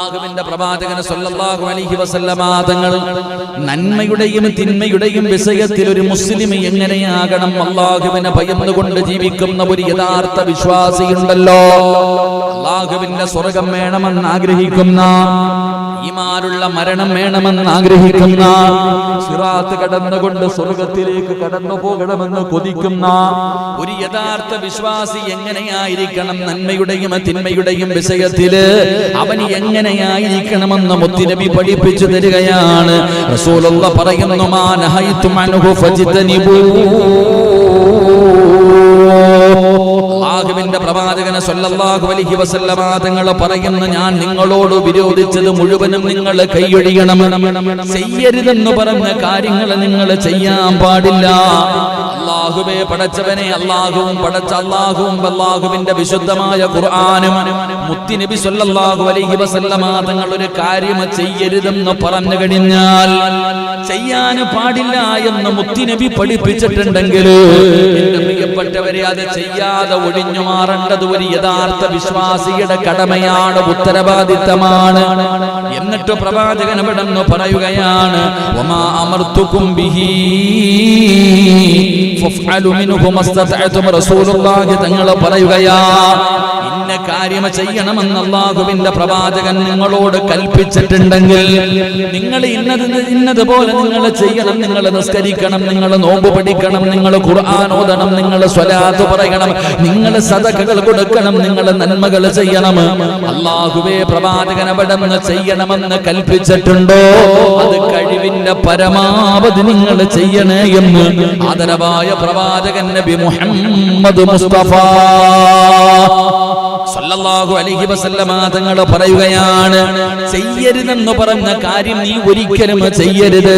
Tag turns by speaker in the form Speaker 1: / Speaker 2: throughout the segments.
Speaker 1: അള്ളാഹുവിന്റെ പ്രവാചകന് സല്ലല്ലാഹു അലൈഹി വസല്ലമ തങ്ങൾ നന്മയുടെയും തിന്മയുടെയും വിഷയത്തിൽ ഒരു മുസ്ലിം എങ്ങനെയാകണം? അള്ളാഹുവിനെ ഭയന്നുകൊണ്ട് ജീവിക്കുന്ന ഒരു യഥാർത്ഥ വിശ്വാസിയുണ്ടല്ലോ. അള്ളാഹുവിന്റെ സ്വർഗം വേണമെന്ന് ആഗ്രഹിക്കുന്ന ഈമാനുള്ള മരണം വേണമെന്ന് ആഗ്രഹിക്കുന്ന സിറാത്ത് കടന്നുകൊണ്ട് സ്വർഗത്തിലേക്ക് കടന്നു പോകണമെന്ന് കൊതിക്കുന്ന ഒരു യഥാർത്ഥ വിശ്വാസി എങ്ങനെയായിരിക്കണം നന്മയുടെയും തിന്മയുടെയും വിഷയത്തിൽ? അവൻ എങ്ങനെയായിരിക്കണമെന്ന് മുത്തിനബി പഠിപ്പിച്ചു തരികയാണ്. റസൂലുള്ള പറയുന്നു മാ നഹൈതു അൻഹു ഫജ്തനിബൂ. സല്ലല്ലാഹു അലൈഹി വസല്ലമ തങ്ങൾ പറയുന്നു ഞാൻ നിങ്ങളോട് വിരോധിച്ചത് മുഴുവനും നിങ്ങൾ കൈയൊഴിയണം ചെയ്യരുതെന്ന് പറഞ്ഞ കാര്യങ്ങൾ നിങ്ങൾ ചെയ്യാൻ പാടില്ല. അള്ളാഹുവെ പടച്ചവനെ അള്ളാഹുവും പടച്ച അള്ളാഹുവും അള്ളാഹുവിന്റെ വിശുദ്ധമായ ഖുർആനും മുത്തിനബി സല്ലല്ലാഹു അലൈഹി വസല്ലമ തങ്ങൾ ഒരു കാര്യം ചെയ്യരുതെന്ന് പറഞ്ഞു കഴിഞ്ഞാൽ ചെയ്യാൻ പാടില്ല എന്ന് മുത്തിനബി പഠിപ്പിച്ചിട്ടുണ്ടെങ്കിൽ എന്റെ പ്രിയപ്പെട്ടവരെ അത് ചെയ്യാതെ ഒഴിഞ്ഞു മാറേണ്ടത് ഒരു യഥാർത്ഥ വിശ്വാസിയുടെ കടമയാണ് ഉത്തരവാദിത്തമാണ്. എന്നിട്ട് പ്രവാചകൻ ഇവിടെ പറയുകയാണ് ഒമാ അമർത്തുക്കും തങ്ങൾ പറയുകയാ ഇന്ന കാര്യം ചെയ്യണമെന്ന് അള്ളാഹുവിന്റെ പ്രവാചകൻ നിങ്ങളോട് കൽപ്പിച്ചിട്ടുണ്ടെങ്കിൽ നിങ്ങൾ ഇന്നത് ഇന്നതുപോലെ നിങ്ങൾ ചെയ്യണം നിങ്ങൾ നിസ്കരിക്കണം നിങ്ങൾ നോമ്പ് പഠിക്കണം നിങ്ങൾ ഖുർആൻ ഓതണം നിങ്ങൾ സ്വലാത്ത് പറയണം നിങ്ങൾ സദകകൾ കൊടുക്കണം നിങ്ങൾ നന്മകൾ ചെയ്യണം. അള്ളാഹുവേ പ്രവാചകൻ അവിടെ നിന്ന് ചെയ്യണമെന്ന് കൽപ്പിച്ചിട്ടുണ്ടോ? അത് കഴിവിന്റെ പരമാവധി നിങ്ങൾ ചെയ്യണേ എന്ന് ആദരവായ പ്രവാചകൻ നബി മുഹമ്മദ് മുസ്തഫ. സല്ലല്ലാഹു അലൈഹി വസല്ലമ തങ്ങൾ പറയുകയാണ് ചെയ്യരുതെന്ന് പറഞ്ഞ കാര്യം നീ ഒരിക്കലും ചെയ്യരുത്.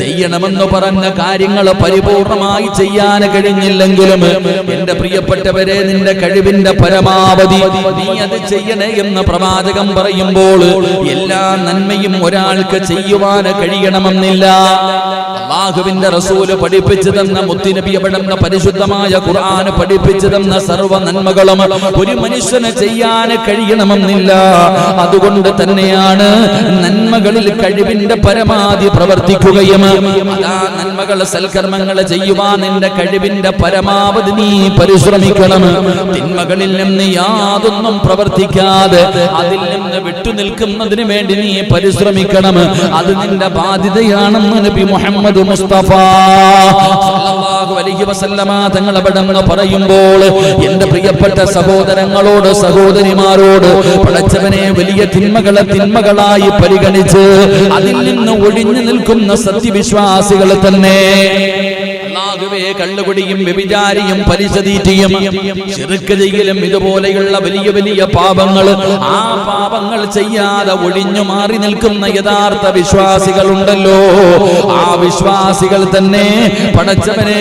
Speaker 1: ചെയ്യണമെന്ന് പറഞ്ഞ കാര്യങ്ങൾ പരിപൂർണമായി ചെയ്യാൻ കഴിഞ്ഞില്ലെങ്കിലും എന്റെ പ്രിയപ്പെട്ടവരെ നിന്റെ കഴിവിന്റെ പരമാവധി നീ അത് ചെയ്യണേ എന്ന് പ്രവാചകം പറയുമ്പോൾ എല്ലാ നന്മയും ഒരാൾക്ക് ചെയ്യുവാൻ കഴിയണമെന്നില്ല. അള്ളാഹുവിന്റെ റസൂൽ പഠിപ്പിച്ചു തന്ന മുത്തുനബി അവിടുന്ന് പരിശുദ്ധമായ ഖുർആൻ പഠിപ്പിച്ചു തന്ന സർവ നന്മകളും ഒരു മനുഷ്യന് ചെയ്യാൻ കഴിയണമെന്നില്ല. അതുകൊണ്ട് തന്നെയാണ് നന്മകളിൽ കഴിവിന്റെ പരമാവധി പ്രവർത്തിക്കുകയും അതാ നന്മകൾ സൽക്കർമ്മങ്ങൾ ചെയ്യുവാൻ നിന്റെ കഴിവിന്റെ പരമാവധി നീ പരിശ്രമിക്കണം. തിന്മകളിൽ നിന്ന് യാതൊന്നും പ്രവർത്തിക്കാതെ അതിൽ നിന്ന് വിട്ടുനിൽക്കുന്നതിന് വേണ്ടി നീ പരിശ്രമിക്കണം. അത് നിന്റെ ബാധ്യതയാണെന്ന് നബി മുഹമ്മദ് മുസ്തഫ അലൈഹി വസല്ലമ തങ്ങൾ അവിടെ പറയുമ്പോൾ എന്റെ പ്രിയപ്പെട്ട സഹോദരങ്ങളോട് സഹോദരിമാരോട് പടച്ചവനെ വലിയ തിന്മകളെ തിന്മകളായി പരിഗണിച്ച് അതിൽ നിന്ന് ഒഴിഞ്ഞു നിൽക്കുന്ന സത്യവിശ്വാസികൾ തന്നെ അല്ലാഹുവേ കള്ളുപിടിയും വ്യഭിചാരിയും പരിശതീറ്റിയും ചെറുക്ക് ചെയ്യലും ഇതുപോലെയുള്ള വലിയ വലിയ പാപങ്ങൾ. ആ പാപങ്ങൾ ചെയ്യാതെ ഒഴിഞ്ഞു മാറി നിൽക്കുന്ന യഥാർത്ഥ വിശ്വാസികളുണ്ടല്ലോ. ആ വിശ്വാസികൾ തന്നെ പടച്ചവനെ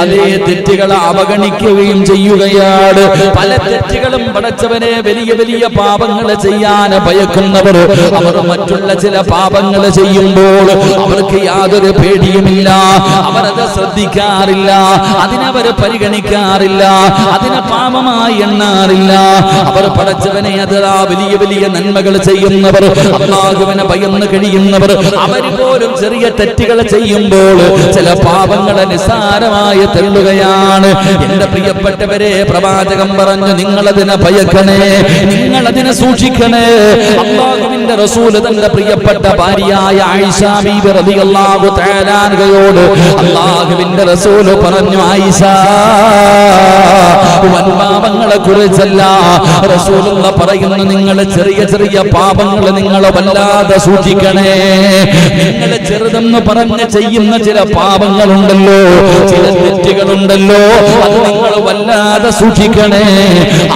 Speaker 1: അതേ തെറ്റുകളെ അവഗണിക്കുകയും ചെയ്യുകയാണ്. പല തെറ്റുകളും പടച്ചവനെ വലിയ വലിയ പാപങ്ങൾ ചെയ്യാൻ ഭയക്കുന്നവർ. അവർ മറ്റുള്ള ചില പാപങ്ങൾ ചെയ്യുമ്പോൾ അവർക്ക് യാതൊരു പേടിയുമില്ല. അവരത് ശ്രദ്ധിക്കാറില്ല. അതിനവർ പരിഗണിക്കാറില്ല. അതിനെ പാപമായി എണ്ണാറില്ല. അവർ പടച്ചവനെ അതാ വലിയ വലിയ നന്മകൾ ചെയ്യുന്നവർ അള്ളാഹുവിനെ ഭയന്ന് കഴിയുന്നവർ അവർ പോലും ചെറിയ തെറ്റുകൾ ചെയ്യുമ്പോൾ ചില പാപങ്ങളെ നിസ്സാരമായി തെള്ളുകയാണ്. എന്റെ പ്രിയപ്പെട്ടവരെ പ്രവാചകം പറഞ്ഞു നിങ്ങളതിനെ ഭയക്കണേ നിങ്ങളതിനെ സൂക്ഷിക്കണേ. അള്ളാഹുവിന്റെ റസൂൽ തന്റെ പ്രിയപ്പെട്ട ഭാര്യയായ ആയിഷ ബീബി റളിയല്ലാഹു അൻഹയോട് അള്ളാഹുവിന്റെ റസൂൽ പറഞ്ഞു ആയിഷ വൻപാപങ്ങളെ കുറിച്ചല്ല റസൂലുള്ള പറയുന്നു നിങ്ങൾ ചെറിയ ചെറിയ പാപങ്ങൾ നിങ്ങൾ വല്ലാതെ സൂക്ഷിക്കണേ. നിങ്ങൾ ചെറുതെന്ന് പറഞ്ഞ് ചെയ്യുന്ന ചില പാപങ്ങളുണ്ടല്ലോ ചില തെറ്റുകളുണ്ടല്ലോ അത് നിങ്ങൾ വല്ലാതെ സൂക്ഷിക്കണേ.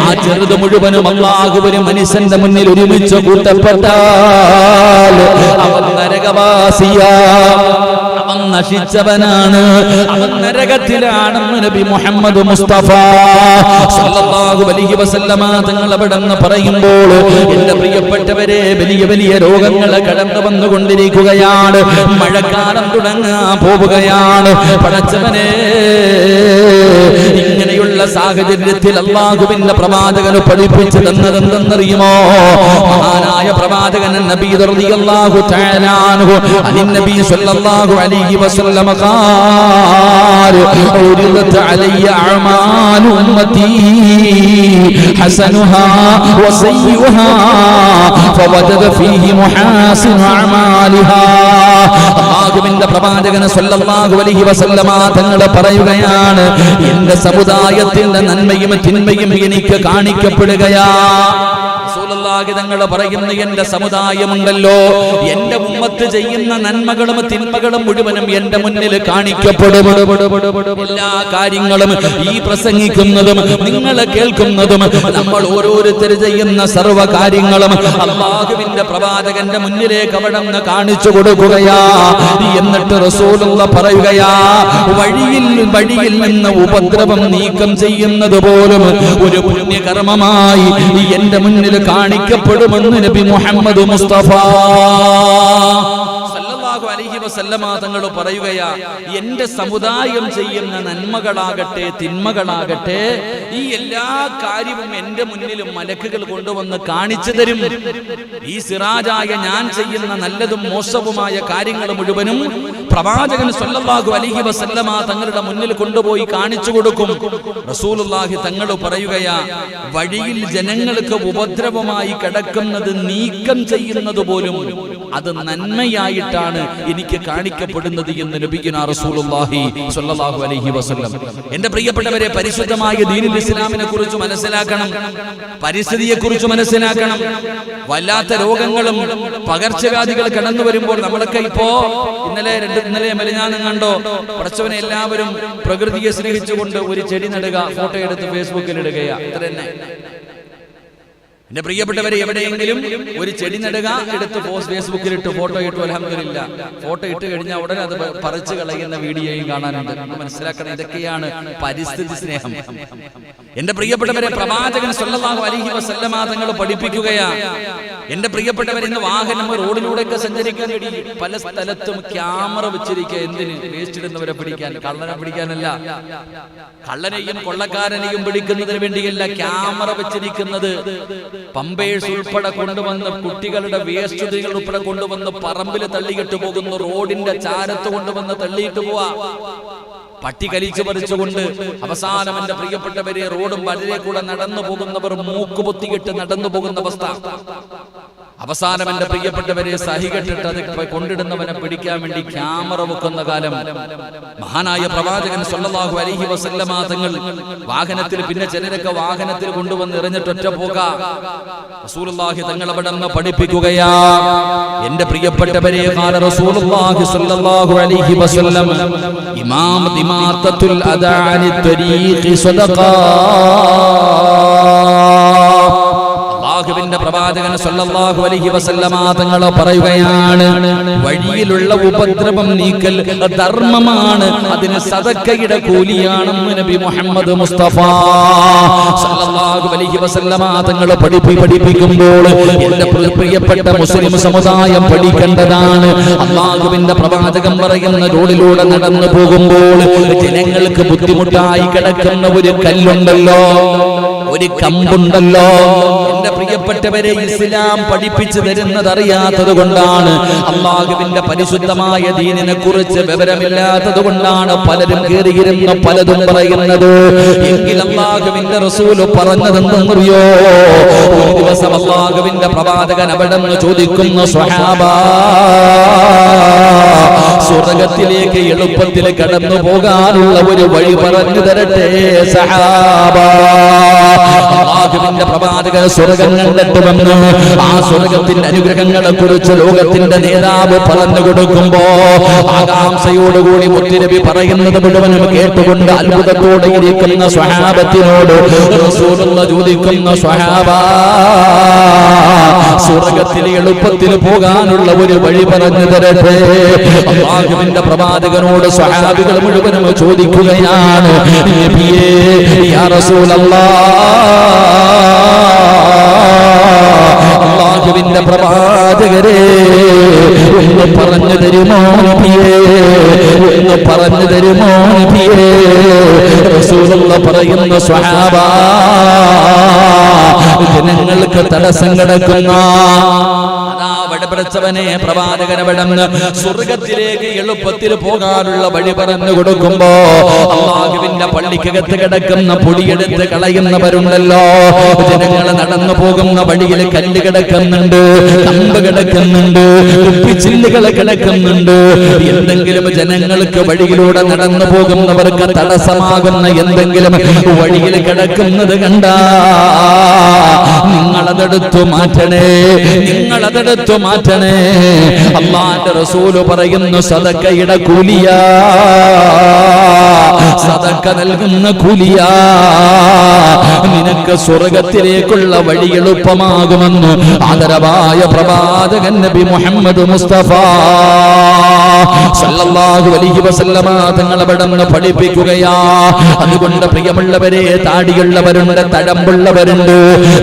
Speaker 1: ആ ചെറുത് മുഴുവനും അള്ളാഹുവിന് മനുഷ്യന്റെ മുന്നിൽ ഒരുമിച്ച് കൂട്ടപ്പെട്ടാൽ അവൻ നരകവാസിയാ. നശിച്ചവനാണ്. അവൻ നരകത്തിലാണെന്ന് നബി മുഹമ്മദ് മുസ്തഫ. സല്ലല്ലാഹു അലൈഹി വസല്ലമ തങ്ങൾ അവിടെ പറയുമ്പോൾ എന്റെ പ്രിയപ്പെട്ടവരെ വലിയ വലിയ രോഗങ്ങൾ കടന്നു വന്നുകൊണ്ടിരിക്കുകയാണ്. മഴക്കാലം തുടങ്ങാൻ പോവുകയാണ്. പടച്ചവനെ ഇങ്ങനെയുള്ള ഇങ്ങനെയുള്ള സാഹചര്യത്തിൽ അള്ളാഹുവിന്റെ പ്രവാചകന് പഠിപ്പിച്ചു തന്നതെന്തെന്നറിയുമോ? മഹാനായ പ്രവാചകൻ നബി റളിയല്ലാഹു തആല അൻഹു അലി നബി സല്ലല്ലാഹു അലൈഹി വസല്ലമ ഖാൽ ഉരിദത് അലയ്യ അഅമാലു ഉമ്മത്തി ഹസനുഹാ വസയ്യുഹാ ഫവജദ ഫീഹി മുഹാസിൻ അഅമാലിഹാ. അള്ളാഹുവിന്റെ പ്രവാചകൻ സല്ലല്ലാഹു അലൈഹി വസല്ലമ തങ്ങൾ പറയുകയാണ് എന്റെ സമുദായത്തിന്റെ നന്മയും തിന്മയും എനിക്ക് കാണിക്കപ്പെടുകയാ. തങ്ങൾ പറയുന്ന എന്റെ സമുദായമുണ്ടല്ലോ. എന്റെ ഉമ്മത്ത് ചെയ്യുന്ന നന്മകളും തിന്മകളും മുഴുവനും എന്റെ മുന്നിൽ കാണിക്കപ്പെടും. എല്ലാ കാര്യങ്ങളും ഈ പ്രസംഗിക്കുന്നതും നിങ്ങൾ കേൾക്കുന്നതും നമ്മൾ ഓരോരുത്തർ ചെയ്യുന്ന സർവ കാര്യങ്ങളും അള്ളാഹുവിന്റെ പ്രവാചകന്റെ മുന്നിലേക്ക് അവിടെന്ന് കാണിച്ചു കൊടുക്കുകയാ. എന്നിട്ട് റസൂലുള്ള പറയുകയാ വഴിയിൽ വഴിയിൽ നിന്ന് ഉപദ്രവം നീക്കം ചെയ്യുന്നത് പോലും ഒരു പുണ്യകർമ്മമായി എന്റെ മുന്നിൽ കാണിക്കപ്പെടുമെന്ന് നബി മുഹമ്മദ് മുസ്തഫ. സല്ലല്ലാഹു അലൈഹി വസല്ലമ തങ്ങൾ പറയുകയാ എന്റെ സമുദായം ചെയ്യുന്ന നന്മകളാകട്ടെ തിന്മകളാകട്ടെ ഈ എല്ലാ കാര്യവും എന്റെ മുന്നിലും മലക്കുകൾ കൊണ്ടുവന്ന് കാണിച്ചു തരും. ഈ സിറാജായ ഞാൻ ചെയ്യുന്ന നല്ലതും മോശവുമായ കാര്യങ്ങൾ മുഴുവനും പ്രവാചകൻ സല്ലല്ലാഹു അലൈഹി വസല്ലമ തങ്ങളുടെ മുന്നിൽ കൊണ്ടുപോയി കാണിച്ചു കൊടുക്കും. റസൂലുള്ളാഹി തങ്ങൾ പറയുകയാ വഴിയിൽ ജനങ്ങൾക്ക് ഉപദ്രവമായി കിടക്കുന്നത് നീക്കം ചെയ്യുന്നത് പോലും അത് നന്മയായിട്ടാണ് എനിക്ക് കാണിക്കപ്പെടുന്നത് എന്ന് നബിഗുന റസൂലുള്ളാഹി സ്വല്ലല്ലാഹു അലൈഹി വസല്ലം. എന്റെ പ്രിയപ്പെട്ടവരെ പരിശുദ്ധമായ ദീനുൽ ഇസ്ലാമിനെ കുറിച്ച് മനസ്സിലാക്കണം. പരിസ്ഥിതിയെ കുറിച്ച് മനസ്സിലാക്കണം. വല്ലാത്ത രോഗങ്ങളും പകർച്ചവ്യാധികൾ കടന്നു വരുമ്പോൾ നമ്മളൊക്കെ ഇപ്പോ ഇന്നലെ രണ്ട് ഇന്നലെ മലിനാനം കണ്ടോ? പഠിച്ചവനെ എല്ലാവരും പ്രകൃതിയെ സ്നേഹിച്ചുകൊണ്ട് ഒരു ചെടി നടുക ഫോട്ടോ എടുത്ത് ഫേസ്ബുക്കിൽ ഇടുകയാ. ഇത്ര തന്നെ എന്റെ പ്രിയപ്പെട്ടവരെ എവിടെയെങ്കിലും ഒരു ചെടി നടുക എടുത്ത് പോസ്റ്റ് ഫേസ്ബുക്കിൽ ഇട്ട് ഫോട്ടോ ഇട്ടു അലഹമില്ല ഫോട്ടോ ഇട്ട് കഴിഞ്ഞാൽ ഉടനെ അത് പറിച്ചു കളയുന്ന വീഡിയോയും കാണാനുണ്ട്. മനസ്സിലാക്കണം ഇതൊക്കെയാണ് പരിസ്ഥിതി സ്നേഹം. എന്റെ പ്രിയപ്പെട്ടവരെ പ്രവാചകൻ സല്ലല്ലാഹു അലൈഹി വസല്ലമ തങ്ങൾ പഠിപ്പിക്കുകയാ. എന്റെ പ്രിയപ്പെട്ടവർ ഇന്ന് വാഹനം റോഡിലൂടെയൊക്കെ സഞ്ചരിക്കാൻ പല സ്ഥലത്തും ക്യാമറ വെച്ചിരിക്കുക എന്തിന്? വേസ്റ്റ് ഇടുന്നവരെ പിടിക്കാൻ കള്ളനെ പിടിക്കാനല്ല. കള്ളനെയും കൊള്ളക്കാരനെയും പിടിക്കുന്നതിന് വേണ്ടിയല്ല ക്യാമറ വെച്ചിരിക്കുന്നത്. പമ്പേഴ്സ് ഉൾപ്പെടെ കൊണ്ടുവന്ന് കുട്ടികളുടെ വേസ്റ്റുകൾ ഉൾപ്പെടെ കൊണ്ടുവന്ന് പറമ്പിൽ തള്ളിയിട്ട് പോകുന്നു റോഡിന്റെ ചാരത്ത് കൊണ്ടുവന്ന് തള്ളിയിട്ട് പോവാ. പട്ടി കലിച്ചു പറിച്ചുകൊണ്ട് അവസാനം എന്റെ പ്രിയപ്പെട്ടവരെ റോഡും വഴിയെ കൂടെ നടന്നു പോകുന്നവർ മൂക്കുപൊത്തിയിട്ട് നടന്നു പോകുന്ന അവസ്ഥ. അവസാനം എന്റെ പ്രിയപ്പെട്ടവരെ സഹികെട്ടിട്ട് അത് കൊണ്ടിടുന്നവനെ പിടിക്കാൻ വേണ്ടി ക്യാമറ വെക്കുന്ന കാലം മഹാനായ പ്രവാചകൻ സല്ലല്ലാഹു അലൈഹി വസല്ലമ തങ്ങൾ വാഹനത്തിൽ പിന്നെ ചിലരൊക്കെ വാഹനത്തിൽ കൊണ്ടുവന്ന് എറിഞ്ഞിട്ടൊറ്റ പോക. റസൂലുള്ളാഹി തങ്ങൾ അവിടെ നിന്ന് പഠിപ്പിക്കുകയാ. എന്റെ പ്രിയപ്പെട്ടവരെ റസൂലുള്ളാഹി സല്ലല്ലാഹു അലൈഹി വസല്ലം ഇമാം ദിമാത്തത്തുൽ അദാനി തരീഖി സദഖാ അള്ളാഹുവിന്റെ പ്രവാചകൻ സല്ലല്ലാഹു അലൈഹി വസല്ലമ തങ്ങൾ പറയുകയാണ് വഴിയിലുള്ള ഉപദ്രവം നീക്കൽ ധർമ്മമാണ് അതിന് സദക്കയുടെ കൂലിയാണെന്ന് നബി മുഹമ്മദ് മുസ്തഫ സല്ലല്ലാഹു അലൈഹി വസല്ലമ തങ്ങൾ പഠിപ്പി പഠിപ്പിക്കുമ്പോൾ എന്റെ പ്രിയപ്പെട്ട മുസ്ലിം സമുദായം പഠിക്കേണ്ടതാണ്. അള്ളാഹുവിന്റെ പ്രവാചകൻ പറയുന്ന റോഡിലൂടെ നടന്നു പോകുമ്പോൾ ജനങ്ങൾക്ക് ബുദ്ധിമുട്ടായി കിടക്കുന്ന ഒരു കല്ലുണ്ടല്ലോ. ഒരു കമ്പുണ്ടല്ലോ. എന്റെ പ്രിയപ്പെട്ടവരെ ഇസ്ലാം പഠിപ്പിച്ചു തരുന്നത് അറിയാത്തത് കൊണ്ടാണ് അള്ളാഹുവിന്റെ പരിശുദ്ധമായ ദീനിനെ കുറിച്ച് വിവരമില്ലാത്തത് കൊണ്ടാണ് പലരും കയറിയിരുന്ന പലതും പറയുന്നത്. എങ്കിൽ അള്ളാഹുവിന്റെ റസൂൽ പറഞ്ഞതെന്നറിയോ ഒരു ദിവസം അള്ളാഹുവിന്റെ പ്രവാചകൻ അവിടെ നിന്ന് ചോദിക്കുന്നു സ്വഹാബ. സ്വർഗത്തിലേക്ക് എളുപ്പത്തിൽ കടന്നു പോകാനുള്ള ഒരു വഴി പറഞ്ഞു തരട്ടെ സഹാബ. പ്രവാചക പ്രവാചകൻ സ്വർഗം കണ്ടെത്തുമെന്ന് ആ സ്വർഗത്തിന്റെ അനുഗ്രഹങ്ങളെ കുറിച്ച് ലോകത്തിന്റെ നേതാവ് പറഞ്ഞു കൊടുക്കുമ്പോ ആകാംക്ഷയോടുകൂടി മുത്തുനബി പറയുന്നത് മുഴുവനും കേട്ടുകൊണ്ട് അത്ഭുതത്തോടെ ഇരിക്കുന്ന സ്വഹാബത്തിനോട് ചോദിക്കുന്ന സ്വഹാബ സ്വർഗത്തിൽ എളുപ്പത്തിൽ പോകാനുള്ള ഒരു വഴി പറഞ്ഞു തരട്ടെ. അള്ളാഹുവിന്റെ പ്രവാചകനോട് സ്വഹാബികൾ മുഴുവനും ചോദിക്കുകയാണ് അള്ളാഹുവിന്റെ പ്രവാചകരെ ഒന്ന് പറഞ്ഞു തരുമോ നബിയേ? ഒന്ന് പറഞ്ഞു തരുമോ നബിയേ? റസൂലുള്ള പറയുന്ന സ്വഹാബ ജനങ്ങൾക്ക് തടസ്സം കിടക്കുന്ന അതാ വടപിടച്ചവനെ പ്രവാചകനവിടന്ന് സ്വർഗത്തിലേക്ക് എളുപ്പത്തിൽ പോകാനുള്ള വഴി പറഞ്ഞു കൊടുക്കുമ്പോ അള്ളാഹുവിന്റെ പള്ളിക്കകത്ത് കിടക്കുന്ന പൊടിയെടുത്ത് കളയുന്നവരുണ്ടല്ലോ. ജനങ്ങൾ നടന്നു പോകുന്ന വഴിയിൽ കല്ല് കിടക്കുന്നുണ്ട് കമ്പ് കിടക്കുന്നുണ്ട് കുപ്പിച്ചില്ലുകൾ കിടക്കുന്നുണ്ട്. എന്തെങ്കിലും ജനങ്ങൾക്ക് വഴിയിലൂടെ നടന്നു പോകുന്നവർക്ക് തടസ്സമാകുന്ന എന്തെങ്കിലും വഴിയിൽ കിടക്കുന്നത് കണ്ടാ നിങ്ങളതെടുത്തു മാറ്റണേ. നിങ്ങൾ അതെടുത്തു മാറ്റണേ. അള്ളാന്റെ റസൂൽ പറയുന്നു സദക്കയുടെ കൂലിയ. സദക്ക നൽകുന്ന കൂലിയാ. നിനക്ക് സ്വർഗത്തിലേക്കുള്ള വഴി എളുപ്പമാകുമെന്ന് ആദരവായ പ്രവാചകൻ നബി മുഹമ്മദ് മുസ്തഫ സല്ലല്ലാഹു അലൈഹി വസല്ലമ പഠിപ്പിക്കുകയാ. അതുകൊണ്ട് പ്രിയമുള്ളവരെ താടിയുള്ളവരുണ്ട് തഴമ്പുള്ളവരുണ്ട്.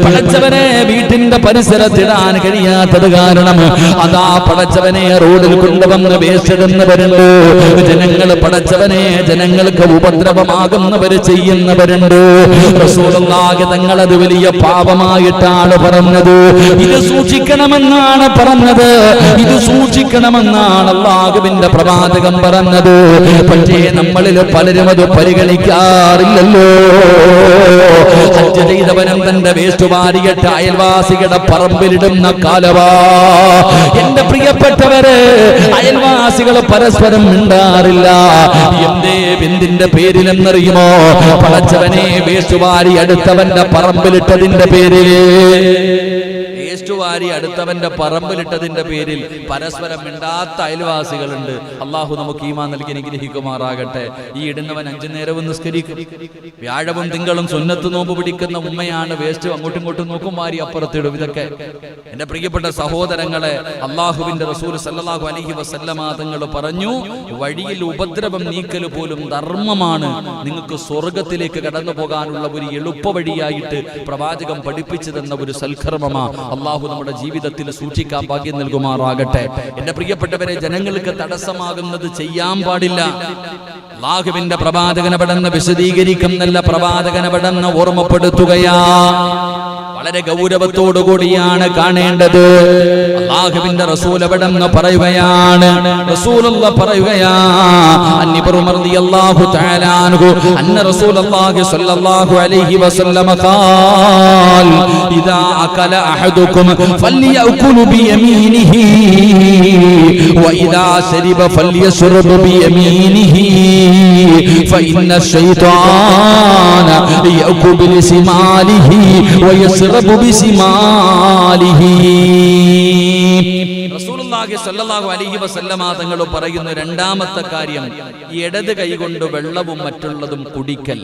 Speaker 1: പടച്ചവനെ വീട്ടിന്റെ പരിസരത്തിടാൻ കഴിയാത്തത് കാരണം അതാ പടച്ചവനെ റോഡിൽ കൊണ്ടുവന്ന് വേസ്റ്റിടുന്നവരുണ്ട്. ജനങ്ങൾ പടച്ചവനെ ജനങ്ങൾക്ക് ഉപദ്രവമാകുന്നവർ ചെയ്യുന്നവരുണ്ട്. തങ്ങളത് വലിയ പാപമായിട്ടാണ് പറഞ്ഞത്. ഇത് സൂക്ഷിക്കണമെന്നാണ് പറഞ്ഞത്. ഇത് സൂക്ഷിക്കണമെന്നാണ് അള്ളാഹുവിന്റെ പ്രവാചകം പറഞ്ഞത്. പക്ഷേ നമ്മളിൽ പലരും അത് പരിഗണിക്കാറില്ലല്ലോ. ചെയ്തവനും തന്റെ വേസ്റ്റ് വാരിയിട്ട് അയൽവാസികളുടെ പറമ്പിലിടുന്ന കാലവാ. എന്റെ പ്രിയപ്പെട്ടവര് അയൽവാസികൾ പരസ്പരം മിണ്ടാറില്ല. എന്തേ എന്തിന്റെ പേരിലെന്നറിയുമോ? പടച്ചവനെ വേസ്റ്റ് വാരി അടുത്തവന്റെ പറമ്പിലിട്ടതിന്റെ പേരിൽ. വേസ്റ്റ് വാരി അടുത്തവന്റെ പറമ്പിലിട്ടതിന്റെ പേരിൽ പരസ്പരം മിണ്ടാത്ത അയൽവാസികളുണ്ട്. അള്ളാഹു നമുക്ക് ഈമാ നൽകി അനുഗ്രഹിക്കുമാറാകട്ടെ. ഈ ഇടുന്നവൻ അഞ്ചു നേരവും നിസ്കരിക്കും. വ്യാഴവും തിങ്കളും സുന്നത്ത് നോമ്പ് പിടിക്കുന്ന ഉമ്മയാണ് വേസ്റ്റ് അങ്ങോട്ടും ഇങ്ങോട്ടും നോക്കും മാറി അപ്പുറത്തിടും. ഇതൊക്കെ എന്റെ പ്രിയപ്പെട്ട സഹോദരങ്ങളെ അള്ളാഹുവിന്റെ റസൂൽ സല്ലാഹു അലഹി വസല്ലമാതങ്ങൾ പറഞ്ഞു വഴിയിൽ ഉപദ്രവം നീക്കൽ പോലും ധർമ്മമാണ്. നിങ്ങൾക്ക് സ്വർഗത്തിലേക്ക് കടന്നു പോകാനുള്ള ഒരു എളുപ്പ വഴിയായിട്ട് പ്രവാചകം പഠിപ്പിച്ചു തന്ന ഒരു സൽക്കർമ്മമാ. അള്ളാഹു നമ്മുടെ ജീവിതത്തിൽ സൂക്ഷിക്കാൻ ഭാഗ്യം നൽകുമാറാകട്ടെ. എന്റെ പ്രിയപ്പെട്ടവരെ ജനങ്ങൾക്ക് തടസ്സമാകുന്നത് ചെയ്യാൻ പാടില്ല. അള്ളാഹുവിന്റെ പ്രവാചകനപടെന്ന് വിശദീകരിക്കുന്നല്ല പ്രവാചകനപടെന്ന് ഓർമ്മപ്പെടുത്തുകയാ. വളരെ ഗൗരവത്തോടു കൂടിയാണ് കാണേണ്ടത്. അള്ളാഹുവിന്റെ റസൂൽ എവിടെന്ന് പറയുകയാണ്. റസൂലുള്ള പറയുകയാ അന്നിബർ റളിയല്ലാഹു തആല അൻഹു അന്ന റസൂലുള്ളാഹി സ്വല്ലല്ലാഹു അലൈഹി വസല്ലമ ഖാൽ ഇദാ അകല അഹദുക്കും ഫല്യഅകുലു ബിയമീനിഹി വഇദാ ശരിബ ഫല്യശ്റബ് ബിയമീനിഹി. فإن الشيطان يأكل بسماله ويسرب بسماله. റസൂലുള്ളാഹി സ്വല്ലല്ലാഹു അലൈഹി വസല്ലമ തങ്ങൾ പറയുന്ന രണ്ടാമത്തെ കാര്യം ഇടത് കൈകൊണ്ട് വെള്ളവും മറ്റുള്ളതും കുടിക്കൽ.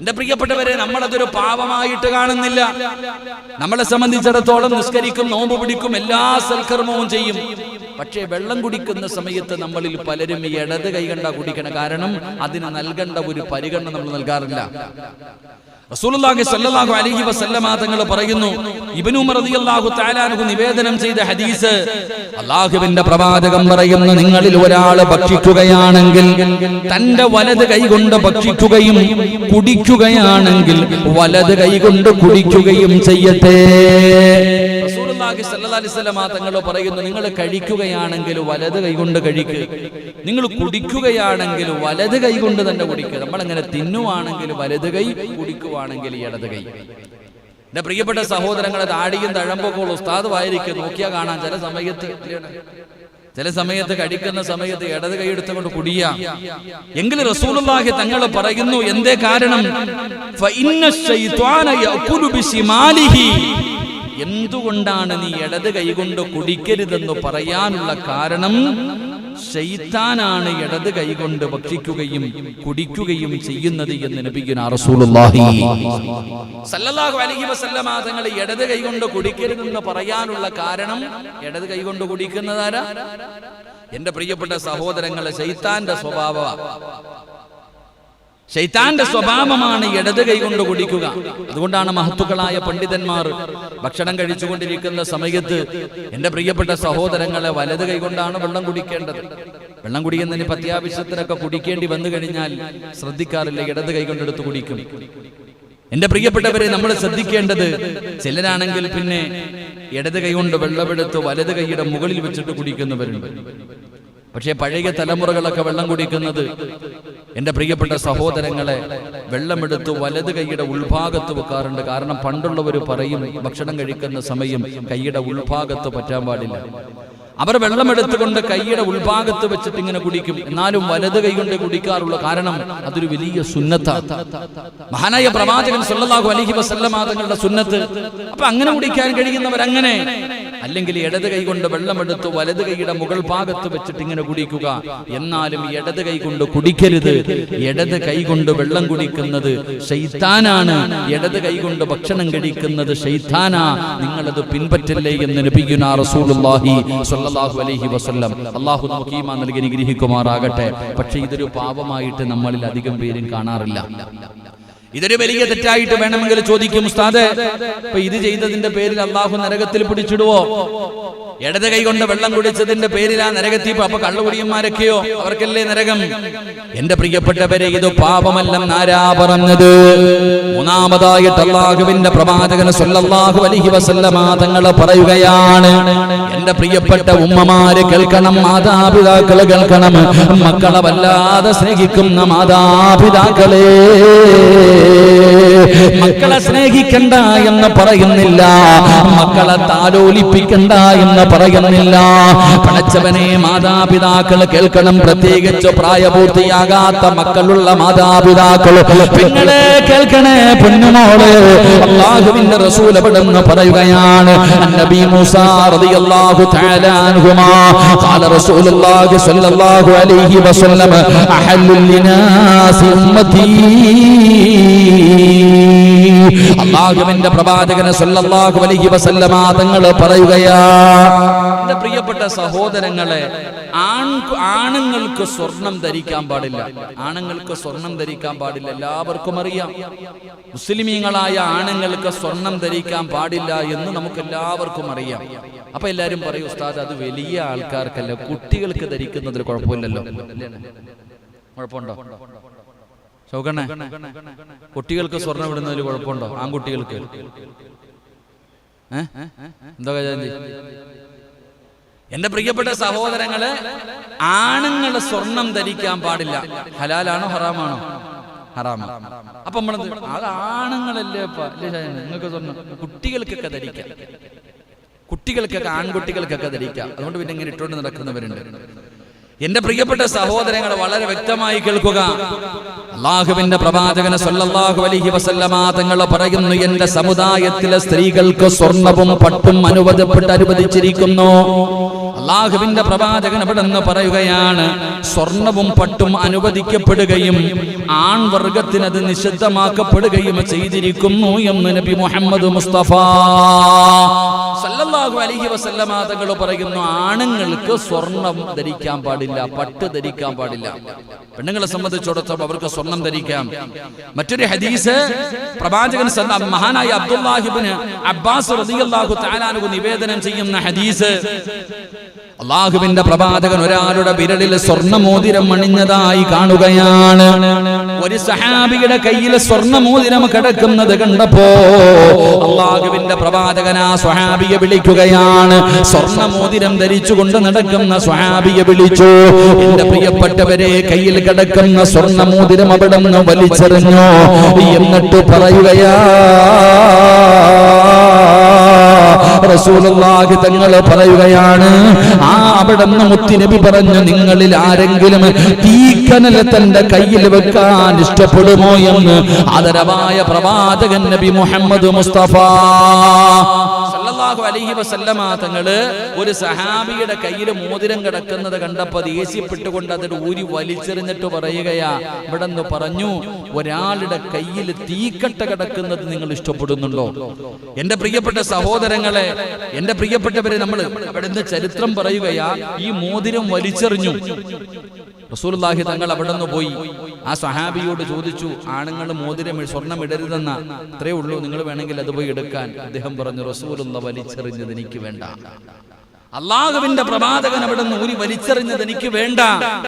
Speaker 1: എന്റെ പ്രിയപ്പെട്ടവരെ നമ്മളതൊരു പാപമായിട്ട് കാണുന്നില്ല. നമ്മളെ സംബന്ധിച്ചിടത്തോളം നിസ്കരിക്കും നോമ്പ് പിടിക്കും എല്ലാ സൽക്കർമ്മവും ചെയ്യും. പക്ഷേ വെള്ളം കുടിക്കുന്ന സമയത്ത് നമ്മളിൽ പലരും ഇടത് കൈ കണ്ട കുടിക്കണം കാരണം അതിന് നൽകേണ്ട ഒരു പരിഗണന നമ്മൾ നൽകാറില്ല. റസൂലുള്ളാഹി സ്വല്ലല്ലാഹു അലൈഹി വസല്ലമ തങ്ങൾ പറയുന്നു ഇബ്നു ഉമർ റളിയല്ലാഹു തആല അൻഹു നിവേദനം ചെയ്ത ഹദീസ് അല്ലാഹുവിന്റെ പ്രവാചകം പറയുന്നു നിങ്ങളിൽ ഒരാൾ ഭക്ഷിക്കുകയാണെങ്കിൽ തന്റെ വലത് കൈകൊണ്ട് ഭക്ഷിക്കുകയും കുടിക്കുകയാണെങ്കിൽ വലത് കൈകൊണ്ട് കുടിക്കുകയും ചെയ്യട്ടെ. റസൂലുള്ളാഹി സല്ലല്ലാഹി അലൈഹി തങ്ങൾ പറയുന്നു നിങ്ങൾ കഴിക്കുകയാണെങ്കിൽ വലത് കൈകൊണ്ട് കഴിക്കുക നിങ്ങൾ കുടിക്കുകയാണെങ്കിൽ വലത് കൈകൊണ്ട് തന്നെ കുടിക്കുക നമ്മൾ അങ്ങനെ തിന്നുവാണെങ്കിൽ വലത് കൈ കുടിക്കുവാണെങ്കിൽ ഇടത് കൈ. എന്റെ പ്രിയപ്പെട്ട സഹോദരങ്ങളെ താടിയും തഴമ്പൊക്കെ ഉള്ള ഉസ്താദുമായിരിക്കും നോക്കിയാ കാണാൻ ചില സമയത്ത് ചില സമയത്ത് കടിക്കുന്ന സമയത്ത് ഇടത് കൈ എടുത്തുകൊണ്ട് കുടിയാ. എങ്കിൽ റസൂലുള്ളാഹി തങ്ങൾ പറയുന്നു എന്തേ കാരണം? എന്തുകൊണ്ടാണ് നീ ഇടത് കൈകൊണ്ട് കുടിക്കരുതെന്ന് പറയാനുള്ള കാരണം? ശൈത്താനാണ് ഇടത് കൈകൊണ്ട് ഭക്ഷിക്കുകയും കുടിക്കുകയും ചെയ്യുന്നത് എന്ന് നബിയുന റസൂലുള്ളാഹി അലൈഹി വസല്ലമ ഇടത് കൈകൊണ്ട് കുടിക്കരുതെന്ന് പറയാനുള്ള കാരണം ഇടത് കൈകൊണ്ട് കുടിക്കുന്നതാരാ എന്റെ പ്രിയപ്പെട്ട സഹോദരങ്ങളെ ശൈത്താന്റെ സ്വഭാവമാണ് ശൈത്താന്റെ സ്വഭാവമാണ് ഇടത് കൈകൊണ്ട് കുടിക്കുക. അതുകൊണ്ടാണ് മഹത്തുക്കളായ പണ്ഡിതന്മാർ ഭക്ഷണം കഴിച്ചുകൊണ്ടിരിക്കുന്ന സമയത്ത് എന്റെ പ്രിയപ്പെട്ട സഹോദരങ്ങളെ വലത് കൈകൊണ്ടാണ് വെള്ളം കുടിക്കേണ്ടത്. വെള്ളം കുടിക്കുന്നതിന് പത്യാവശ്യത്തിനൊക്കെ അത്യാവശ്യത്തിനൊക്കെ കുടിക്കേണ്ടി വന്നു കഴിഞ്ഞാൽ ശ്രദ്ധിക്കാറില്ല ഇടത് കൈ കൊണ്ടെടുത്ത് കുടിക്കും. എന്റെ പ്രിയപ്പെട്ടവരെ നമ്മൾ ശ്രദ്ധിക്കേണ്ടത് ചിലരാണെങ്കിൽ പിന്നെ ഇടത് കൈ കൊണ്ട് വെള്ളമെടുത്ത് വലത് കൈയുടെ മുകളിൽ വെച്ചിട്ട് കുടിക്കുന്നവരുണ്ട്. പക്ഷേ പഴയ തലമുറകളൊക്കെ വെള്ളം കുടിക്കുന്നത് എന്റെ പ്രിയപ്പെട്ട സഹോദരങ്ങളെ വെള്ളമെടുത്ത് വലത് കൈയുടെ ഉൾഭാഗത്ത് വെക്കാറുണ്ട്. കാരണം പണ്ടുള്ളവർ പറയും ഭക്ഷണം കഴിക്കുന്ന സമയം കൈയുടെ ഉൾഭാഗത്ത് പറ്റാൻ പാടില്ല. അവർ വെള്ളമെടുത്തുകൊണ്ട് കൈയുടെ ഉൾഭാഗത്ത് വെച്ചിട്ട് ഇങ്ങനെ കുടിക്കും. എന്നാലും വലത് കൈ കൊണ്ട് കുടിക്കാറുള്ളൂ കാരണം അതൊരു വലിയ സുന്നത്ത. മഹാനായ പ്രവാചകൻ സല്ലല്ലാഹു അലൈഹി വസല്ലമ തങ്ങളുടെ സുന്നത്ത്. അപ്പൊ അങ്ങനെ കുടിക്കാൻ കഴിയുന്നവർ അങ്ങനെ അല്ലെങ്കിൽ ഇടത് കൈ കൊണ്ട് വെള്ളമെടുത്ത് വലത് കൈയുടെ മുകൾ ഭാഗത്ത് വെച്ചിട്ട് ഇങ്ങനെ കുടിക്കുക. എന്നാലും ഇടത് കൈ കൊണ്ട് കുടിക്കരുത്. ഇടത് കൈ കൊണ്ട് വെള്ളം കുടിക്കുന്നത് ഷെയ്ത്താനാണ് ഇടത് കൈ കൊണ്ട് ഭക്ഷണം കഴിക്കുന്നത് ഷെയ്ത്താനാ നിങ്ങളത് പിൻപറ്റല്ലേ എന്ന് നബിയുനാ റസൂലുള്ളാഹി സ്വല്ലല്ലാഹു അലൈഹി വസല്ലം. അള്ളാഹു നമുക്ക് ഈമാൻ നൽകി അനുഗ്രഹിക്കുമാറാകട്ടെ. പക്ഷേ ഇതൊരു പാപമായിട്ട് നമ്മളിൽ അധികം പേരും കാണാറില്ല. ഇതൊരു വലിയ തെറ്റായിട്ട് വേണമെങ്കിൽ ചോദിക്കും ഉസ്താദ് ഇപ്പൊ ഇത് ചെയ്തതിന്റെ പേരിൽ അള്ളാഹു നരകത്തിൽ പിടിച്ചിടുവോ? ഇടത് കൈ കൊണ്ട് വെള്ളം കുടിച്ചതിന്റെ പേരിൽ ആ നരകത്തിൽ അപ്പൊ കള്ളുകുടിയന്മാരൊക്കെയോ? അവർക്കല്ലേ നരകം? എന്റെ പ്രിയപ്പെട്ടവരെ ഇത് പാപമല്ലെന്ന് ആരാ പറഞ്ഞത്? മൂന്നാമതായിട്ട് അള്ളാഹുവിന്റെ പ്രവാചകൻ സല്ലല്ലാഹു അലൈഹി വസല്ലമ തങ്ങൾ പറയുകയാണ് എന്റെ പ്രിയപ്പെട്ട ഉമ്മമാര് കേൾക്കണം മാതാപിതാക്കൾ കേൾക്കണം മക്കളെ വല്ലാതെ സ്നേഹിക്കുന്ന മാതാപിതാക്കളെ. മക്കളെ സ്നേഹിക്കണ്ട എന്ന് പറയുന്നില്ല. മക്കളെ താലോലിപ്പിക്കണ്ട എന്ന് പറയുന്നില്ല. പണച്ചവനെ മാതാപിതാക്കൾ കേൾക്കണം. പ്രത്യേകിച്ച് പ്രായപൂർത്തിയാകാത്ത മക്കളുള്ള മാതാപിതാക്കൾ നിങ്ങളെ കേൾക്കണേ പൊന്നുമോൾ. അള്ളാഹുവിന്റെ റസൂൽ പറയുകയാണ്. നബി മൂസ അള്ളാഹുവിന്റെ പ്രവാചകന് സല്ലല്ലാഹു അലൈഹി വസല്ലമ തങ്ങൾ പറയുകയാ എന്റെ പ്രിയപ്പെട്ട സഹോദരങ്ങളെ ആണുങ്ങൾക്ക് സ്വർണം ധരിക്കാൻ പാടില്ല. ആണുങ്ങൾക്ക് സ്വർണം ധരിക്കാൻ പാടില്ല. എല്ലാവർക്കും അറിയാം. മുസ്ലിമീങ്ങളായ ആണുങ്ങൾക്ക് സ്വർണം ധരിക്കാൻ പാടില്ല എന്ന് നമുക്ക് എല്ലാവർക്കും അറിയാം. അപ്പൊ എല്ലാരും പറയും ഉസ്താദ് അത് വലിയ ആൾക്കാർക്കല്ല. കുട്ടികൾക്ക് ധരിക്കുന്നതിൽ കുഴപ്പമില്ലല്ലോ. കുഴപ്പമുണ്ടോ? ഷൗക്കണ്ണേ കുട്ടികൾക്ക് സ്വർണം ഇടുന്നതിൽ കുഴപ്പമുണ്ടോ? ആൺകുട്ടികൾക്ക്? എന്തോ ഗജാഞ്ചി എന്റെ പ്രിയപ്പെട്ട സഹോദരങ്ങൾ ആണുങ്ങൾ സ്വർണം ധരിക്കാൻ പാടില്ല. ഹലാലാണോ ഹറാമാണോ? ഹറാമാണ് അപ്പൊ നമ്മൾ അത് ആണുങ്ങളല്ലേ? നിങ്ങൾക്ക് സ്വർണം കുട്ടികൾക്കൊക്കെ ധരിക്കാം. കുട്ടികൾക്കൊക്കെ ആൺകുട്ടികൾക്കൊക്കെ ധരിക്കാം. അതുകൊണ്ട് പിന്നെ ഇങ്ങനെ ഇട്ടുകൊണ്ട് നടക്കുന്നവരുണ്ട്. എന്റെ പ്രിയപ്പെട്ട സഹോദരങ്ങൾ വളരെ വ്യക്തമായി കേൾക്കുക. അള്ളാഹുവിന്റെ പ്രവാചകന് സല്ലല്ലാഹു അലൈഹി വസല്ലമ തങ്ങൾ പറയുന്നു എന്റെ സമുദായത്തിലെ സ്ത്രീകൾക്ക് സ്വർണവും പട്ടും അനുവദപ്പെട്ട് അനുവദിച്ചിരിക്കുന്നു. അള്ളാഹുവിന്റെ പ്രവാചകൻ അവിടെ നിന്ന് പറയുകയാണ് സ്വർണവും പട്ടും അനുവദിക്കപ്പെടുകയും ആൺവർഗത്തിനത് നിഷിദ്ധമാക്കപ്പെടുകയും ചെയ്തിരിക്കുന്നു എന്ന് നബി മുഹമ്മദ് മുസ്തഫ. സല്ലല്ലാഹു അലൈഹി പറയുന്നു ആണുങ്ങൾക്ക് സ്വർണം ധരിക്കാൻ പാടില്ല പട്ട് ധരിക്കാൻ പാടില്ല. പെണ്ണുങ്ങളെ സംബന്ധിച്ചിടത്തോളം അവർക്ക് സ്വർണം ധരിക്കാം. മറ്റൊരു ഹദീസ് പ്രവാചകൻ മഹാനായ അബ്ദുല്ലാഹിബിന് അബ്ബാസ് നിവേദനം ചെയ്യുന്ന ഹദീസ്. അള്ളാഹുവിന്റെ പ്രവാചകൻ ഒരാളുടെ വിരലിൽ സ്വർണമോതിരം അണിഞ്ഞതായി കാണുകയാണ്. ഒരു സഹാബിയുടെ കയ്യിൽ സ്വർണമോതിരം കിടക്കുന്നത് കണ്ടപ്പോ അള്ളാഹുവിന്റെ പ്രവാചകൻ ആ സ്വഹാബിയെ വിളിക്കുകയാണ്. സ്വർണമോതിരം ധരിച്ചുകൊണ്ട് നടക്കുന്ന സ്വഹാബിയെ വിളിച്ചു. എന്റെ പ്രിയപ്പെട്ടവരെ കയ്യിൽ കിടക്കുന്ന സ്വർണമോതിരം അവിടെ നിന്ന് വലിച്ചെറിഞ്ഞു? എന്നിട്ട് പറയുകയാ റസൂലുള്ളാഹി തങ്ങൾ പറയുകയാണ് ആ അവിടെ നിന്ന് മുത്തിനബി പറഞ്ഞു നിങ്ങളിൽ ആരെങ്കിലും തീക്കനൽ തന്റെ കയ്യിൽ വെക്കാൻ ഇഷ്ടപ്പെടുമോ എന്ന്. ആദരവായ പ്രവാചകൻ നബി മുഹമ്മദ് മുസ്തഫ. സല്ലല്ലാഹു അലൈഹി വസല്ലമ തങ്ങൾ ഒരു സഹാബിയുടെ കയ്യിൽ മോതിരം കിടക്കുന്നത് കണ്ടപ്പോ ദേഷ്യപ്പെട്ടുകൊണ്ട് അതിൽ ഊരി വലിച്ചെറിഞ്ഞിട്ട് പറയുകയാ ഇവിടെ നിന്ന് പറഞ്ഞു ഒരാളുടെ കയ്യിൽ തീക്കട്ട കിടക്കുന്നത് നിങ്ങൾ ഇഷ്ടപ്പെടുന്നുണ്ടോ? എന്റെ പ്രിയപ്പെട്ട സഹോദരങ്ങളെ എന്റെ പ്രിയപ്പെട്ടവരെ നമ്മൾ അവിടുന്ന് ചരിത്രം പറയുകയാ ഈ മോതിരം വലിച്ചെറിഞ്ഞു. റസൂലുള്ളാഹി തങ്ങൾ അവിടെ നിന്ന് പോയി. ആ സഹാബിയോട് ചോദിച്ചു ആണുങ്ങൾ മോതിരം സ്വർണം ഇടരുതെന്ന? അത്രേ ഉള്ളൂ നിങ്ങൾ വേണമെങ്കിൽ അത് പോയി എടുക്കാൻ. അദ്ദേഹം പറഞ്ഞു റസൂലുള്ള വലിച്ചെറിഞ്ഞത് എനിക്ക് വേണ്ട. അള്ളാഹുവിന്റെ പ്രവാചകൻ അവിടെ നിന്ന് ഊരി വലിച്ചെറിഞ്ഞത് എനിക്ക് വേണ്ട.